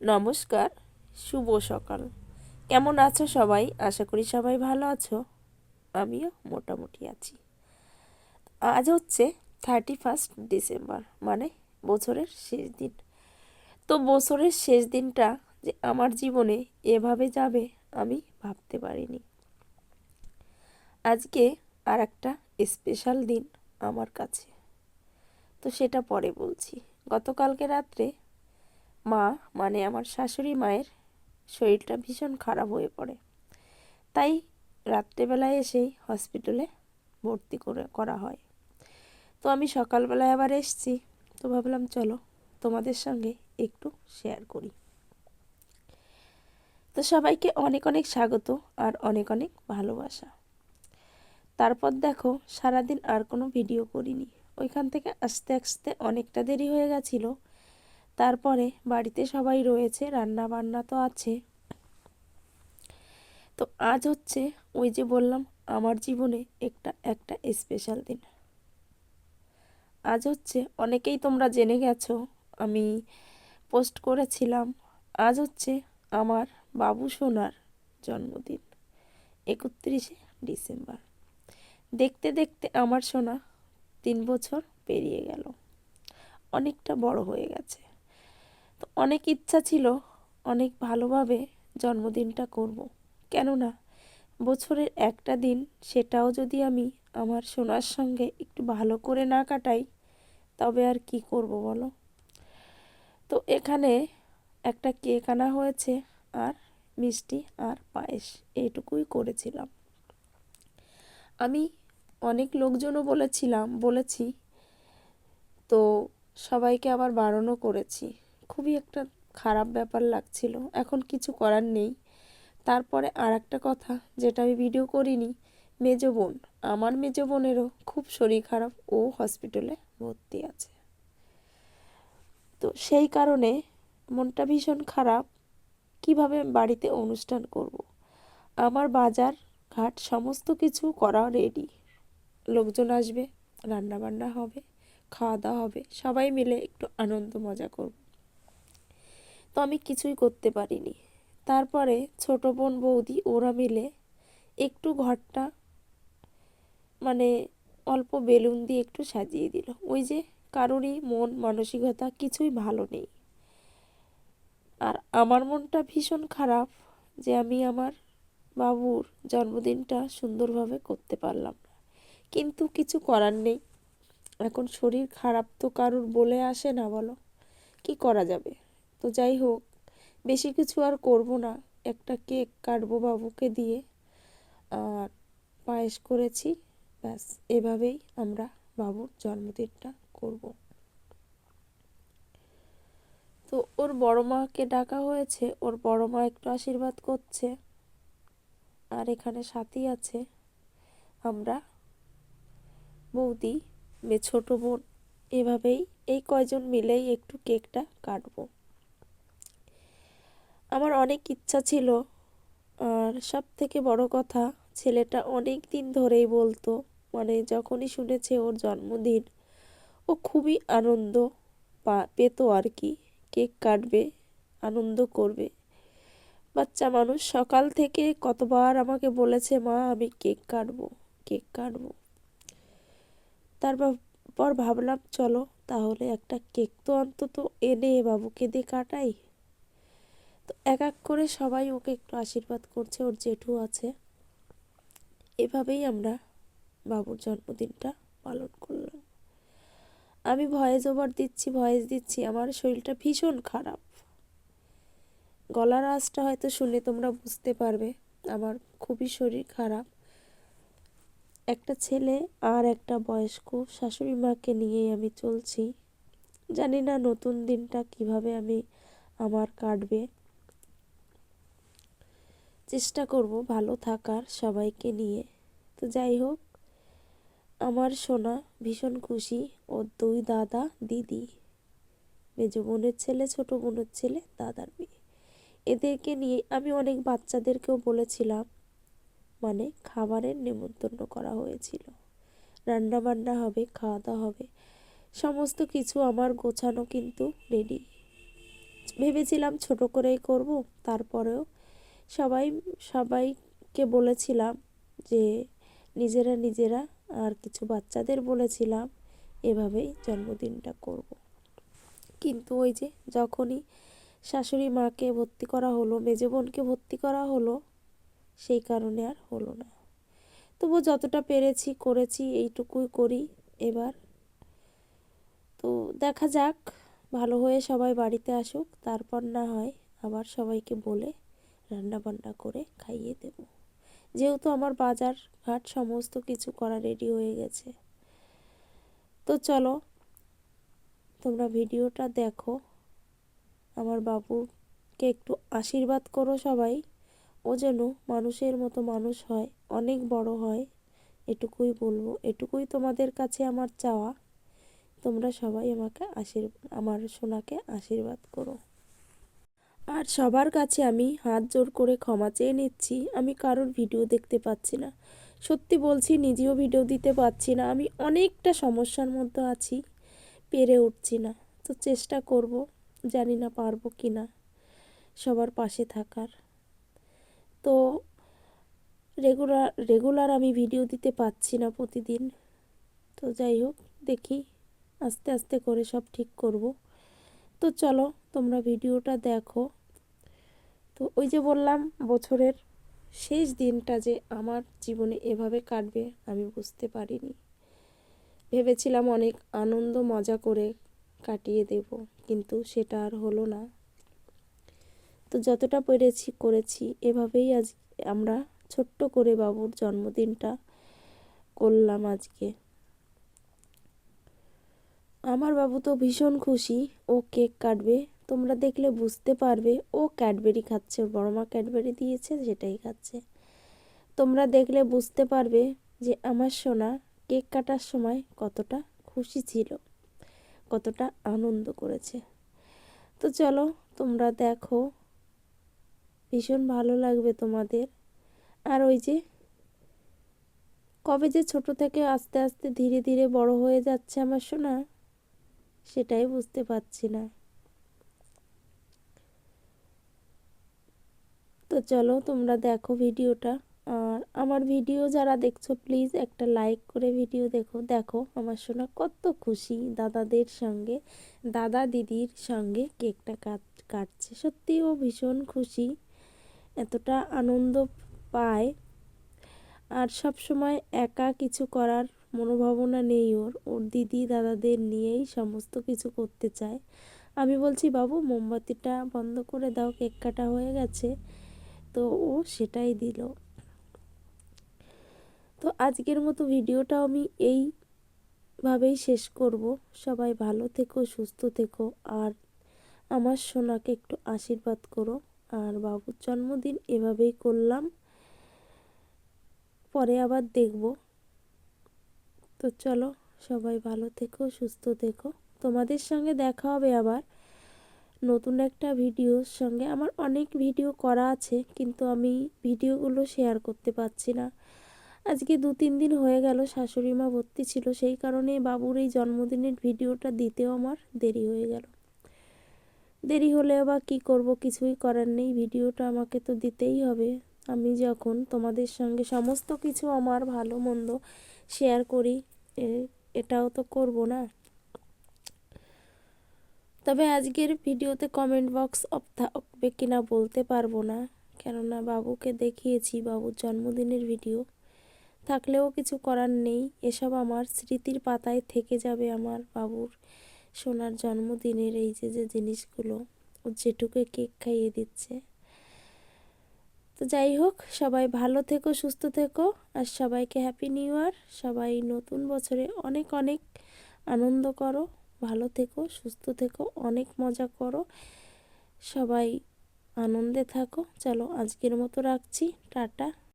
নমস্কার, শুভ সকাল। কেমন আছো সবাই? আশা করি সবাই ভালো আছো। আমিও মোটামুটি আছি। আজ হচ্ছে থার্টি ফার্স্ট ডিসেম্বর মানে বছরের শেষ দিন। তো বছরের শেষ দিনটা যে আমার জীবনে এভাবে যাবে আমি ভাবতে পারিনি। আজকে আর একটা স্পেশাল দিন আমার কাছে। তো সেটা পরে বলছি। গতকালকে রাত্রে মা মানে আমার শাশুড়ি মায়ের শরীরটা ভীষণ খারাপ হয়ে পড়ে। তাই রাত্রেবেলায় এসেই হসপিটালে ভর্তি করে, করা হয়। তো আমি সকালবেলায় আবার এসছি। তো ভাবলাম, চলো তোমাদের সঙ্গে একটু শেয়ার করি। তো সবাইকে অনেক অনেক স্বাগত আর অনেক অনেক ভালোবাসা। তারপর দেখো, সারাদিন আর কোনো ভিডিও করিনি। ওইখান থেকে আস্তে আস্তে অনেকটা দেরি হয়ে গেছিল। তারপরে বাড়িতে সবাই রয়েছে রান্না বান্না তো আছে। তো আজ হচ্ছে ওই যে বললাম, আমার জীবনে একটা একটা স্পেশাল দিন। আজ হচ্ছে অনেকেই তোমরা জেনে গেছো, আমি পোস্ট করেছিলাম, আজ হচ্ছে আমার বাবু সোনার জন্মদিন, একত্রিশে ডিসেম্বর। দেখতে দেখতে আমার সোনা তিন বছর পেরিয়ে গেল, অনেকটা বড় হয়ে গেছে। অনেক ইচ্ছা ছিল, অনেক ভালোভাবে জন্মদিনটা করব। কেননা, বছরের একটা দিন সেটাও যদি আমি আমার সোনার সঙ্গে একটু ভালো করে না কাটাই, তবে আর কি করব বলো? তো এখানে একটা কেক আনা হয়েছে, আর মিষ্টি আর পায়েস এইটুকুই করেছিলাম। আমি অনেক লোকজনও বলেছিলাম, বলেছি, তো সবাইকে আবার বারণও করেছি। খুবই একটা খারাপ ব্যাপার লাগছিল। এখন কিছু করার নেই। তারপরে আর একটা কথা, যেটা আমি ভিডিও করিনি, মেজ বোন, আমার মেজ বোনেরও খুব শরীর খারাপ, ও হসপিটালে ভর্তি আছে। তো সেই কারণে মনটা ভীষণ খারাপ, কীভাবে বাড়িতে অনুষ্ঠান করব। আমার বাজার ঘাট সমস্ত কিছু করা রেডি লোকজন আসবে রান্না বান্না হবে খাওয়া দাওয়া হবে, সবাই মিলে একটু আনন্দ মজা করব। তো আমি কিছুই করতে পারিনি। তারপরে ছোট বোন বৌদি ওরা মিলে একটু ঘরটা মানে অল্প বেলুন দিয়ে একটু সাজিয়ে দিল। ওই যে কারোরই মন, মানসিকতা কিছুই ভালো নেই। আর আমার মনটা ভীষণ খারাপ যে আমি আমার বাবুর জন্মদিনটা সুন্দরভাবে করতে পারলাম না। কিন্তু কিছু করার নেই। এখন শরীর খারাপ তো কারুর বলে আসে না বলো। কি করা যাবে? তো যাই হোক, বেশি কিছু আর করব না। একটা কেক কাটবো বাবুকে দিয়ে। আর পায়েস করেছি। ব্যাস, এভাবেই আমরা বাবুর জন্মদিনটা করব। তো ওর বড় মাকে ডাকা হয়েছে। ওর বড় মা একটু আশীর্বাদ করছে। আর এখানে সাথী আছে। আমরা, বৌদি মেয়ে ছোটো বোন, এভাবেই এই কয়জন মিলেই একটু কেকটা কাটবো। আমার অনেক ইচ্ছা ছিল। আর সব থেকে বড় কথা, ছেলেটা অনেক দিন ধরেই বলতো মানে যখনই শুনেছে ওর জন্মদিন, ও খুবই আনন্দ পা, পেতো আর কি। কেক কাটবে, আনন্দ করবে। বাচ্চা মানুষ সকাল থেকে কতবার আমাকে বলেছে, মা, আমি কেক কাটবো কেক কাটবো। তারপর ভাবলাম, চলো, তাহলে একটা কেক তো অন্তত এনে বাবুকে দিয়ে কাটাই। তো এক এক করে সবাই ওকে একটু আশীর্বাদ করছে, ওর জেঠু আছে। এভাবেই আমরা বাবুর জন্মদিনটা পালন করলাম। আমি ভয়েস ওভার দিচ্ছি, ভয়েস দিচ্ছি, আমার শরীরটা ভীষণ খারাপ। গলার আওয়াজটা হয়তো শুনে তোমরা বুঝতে পারবে, আমার খুবই শরীর খারাপ। একটা ছেলে আর একটা বয়স্ক শাশুড়ি মাকে নিয়েই আমি চলছি। জানি না নতুন দিনটা কীভাবে আমি আমার কাটবে। চেষ্টা করব ভালো থাকার সবাইকে নিয়ে। তো যাই হোক, আমার সোনা ভীষণ খুশি ওর দুই দাদা দিদি। মেজ বোনের ছেলে, ছোট বোনের ছেলে, দাদার মেয়ে। এদেরকে নিয়ে আমি অনেক বাচ্চাদেরকেও বলেছিলাম মানে খাবারের নেমন্তন্ন করা হয়েছিল। রান্না বান্না হবে খাওয়া দাওয়া হবে, সমস্ত কিছু আমার গোছানো কিন্তু রেডি। ভেবেছিলাম ছোট করেই করব, তারপরেও সবাই, সবাইকে বলেছিলাম যে নিজেরা নিজেরা আর কিছু বাচ্চাদের বলেছিলাম, এভাবেই জন্মদিনটা করব। কিন্তু ওই যে যখনই শাশুড়ি মাকে ভর্তি করা হলো, মেজ বোনকে ভর্তি করা হলো, সেই কারণে আর হলো না তবু যতটা পেরেছি, করেছি, এইটুকুই করি এবার তো দেখা যাক, ভালো হয়ে সবাই বাড়িতে আসুক, তারপর না হয় আবার সবাইকে বলে রান্না বান্না করে খাইয়ে দেব। যেহেতু আমার বাজার ঘাট সমস্ত কিছু করা রেডি হয়ে গেছে। তো চলো, তোমরা ভিডিওটা দেখো। আমার বাবুকে একটু আশীর্বাদ করো সবাই। ও যেন মানুষের মতো মানুষ হয়, অনেক বড় হয়, এটুকুই বলব। এটুকুই তোমাদের কাছে আমার চাওয়া। তোমরা সবাই আমাকে আশীর্বাদ আমার সোনাকে আশীর্বাদ করো। আর সবার কাছে আমি হাত জোর করে ক্ষমা চেয়ে নিচ্ছি। আমি কারোর ভিডিও দেখতে পাচ্ছি না। সত্যি বলছি, নিজেও ভিডিও দিতে পারছি না। আমি অনেকটা সমস্যার মধ্যে আছি, পেরে উঠছি না। তো চেষ্টা করব, জানি না পারব কি না সবার পাশে থাকার। তো রেগুলার রেগুলার আমি ভিডিও দিতে পারছি না প্রতিদিন। তো যাই হোক, দেখি আস্তে আস্তে করে সব ঠিক করব। তো চলো, তোমরা ভিডিওটা দেখো। তো ওই যে বললাম, বছরের শেষ দিনটা যে আমার জীবনে এভাবে কাটবে, আমি বুঝতে পারিনি। ভেবেছিলাম অনেক আনন্দ, মজা করে কাটিয়ে দেব, কিন্তু সেটা আর হলো না। তো যতটা পেরেছি, করেছি। এভাবেই আজ আমরা ছোট্ট করে বাবুর জন্মদিনটা করলাম আজকে। আমার বাবু তো ভীষণ খুশি। ও কেক কাটবে তোমরা দেখলে বুঝতে পারবে, ও ক্যাডবেরি খাচ্ছে, ওর বড় মা ক্যাডবেরি দিয়েছে, সেটাই খাচ্ছে। তোমরা দেখলে বুঝতে পারবে যে আমার সোনা কেক কাটার সময় কতটা খুশি ছিল, কতটা আনন্দ করেছে। তো চলো, তোমরা দেখো, ভীষণ ভালো লাগবে তোমাদের। আর ওই যে, কবে যে ছোট থেকে আস্তে আস্তে ধীরে ধীরে বড় হয়ে যাচ্ছে আমার সোনা, সেটাই বুঝতে পারছি না। চলো তোমরা দেখো ভিডিওটা। আর আমার ভিডিও যারা দেখছ প্লিজ একটা লাইক করে ভিডিও দেখো। দেখো, আমার সোনা কত খুশি দাদাদের সঙ্গে, দাদা দিদির সঙ্গে কেকটা কাট, কাটছে। সত্যি ও ভীষণ খুশি, এতটা আনন্দ পায়। আর সব সময় একা কিছু করার মনোভাবনা নেই ওর। ওর দিদি দাদাদের নিয়েই সমস্ত কিছু করতে চায়। আমি বলছি, বাবু, মোমবাতিটা বন্ধ করে দাও, কেক কাটা হয়ে গেছে। তো ও সেটাই দিল। তো আজকের মতো ভিডিওটা আমি এইভাবেই শেষ করব। সবাই ভালো থেকো, সুস্থ থেকো, আর আমার সোনাকে একটু আশীর্বাদ করো। আর বাবুর জন্মদিন এভাবেই করলাম। পরে আবার দেখব। তো চলো সবাই ভালো থেকো, সুস্থ থেকো। তোমাদের সঙ্গে দেখা হবে আবার। নতুন একটা ভিডিওর সঙ্গে আমার অনেক ভিডিও করা আছে, কিন্তু আমি ভিডিওগুলো শেয়ার করতে পারছি না। আজকে দু তিন দিন হয়ে গেল, শাশুড়ি মা ভর্তি ছিল, সেই কারণে বাবুর এই জন্মদিনের ভিডিওটা দিতেও আমার দেরি হয়ে গেল। দেরি হলেও বা কী করব, কিছুই করার নেই, ভিডিওটা আমাকে তো দিতেই হবে। আমি যখন তোমাদের সঙ্গে সমস্ত কিছু আমার ভালো মন্দ শেয়ার করি এটাও তো করব না। তবে আজকের ভিডিওতে কমেন্ট বক্স অফ থাকবে কিনা বলতে পারব না। কেননা বাবুকে দেখিয়েছি বাবুর জন্মদিনের ভিডিও থাকলেও কিছু করার নেই। এসব আমার স্মৃতির পাতায় থেকে যাবে আমার বাবুর সোনার জন্মদিনের এই যে যে জিনিসগুলো। ও যেটুকু কেক খাইয়ে দিচ্ছে। তো যাই হোক, সবাই ভালো থেকো, সুস্থ থেকো। আর সবাইকে হ্যাপি নিউ ইয়ার সবাই নতুন বছরে অনেক অনেক আনন্দ করো। ভালো থেকো, সুস্থ থেকো, অনেক মজা করো। সবাই আনন্দে থাকো। চলো আজকের মতো রাখছি। টাটা।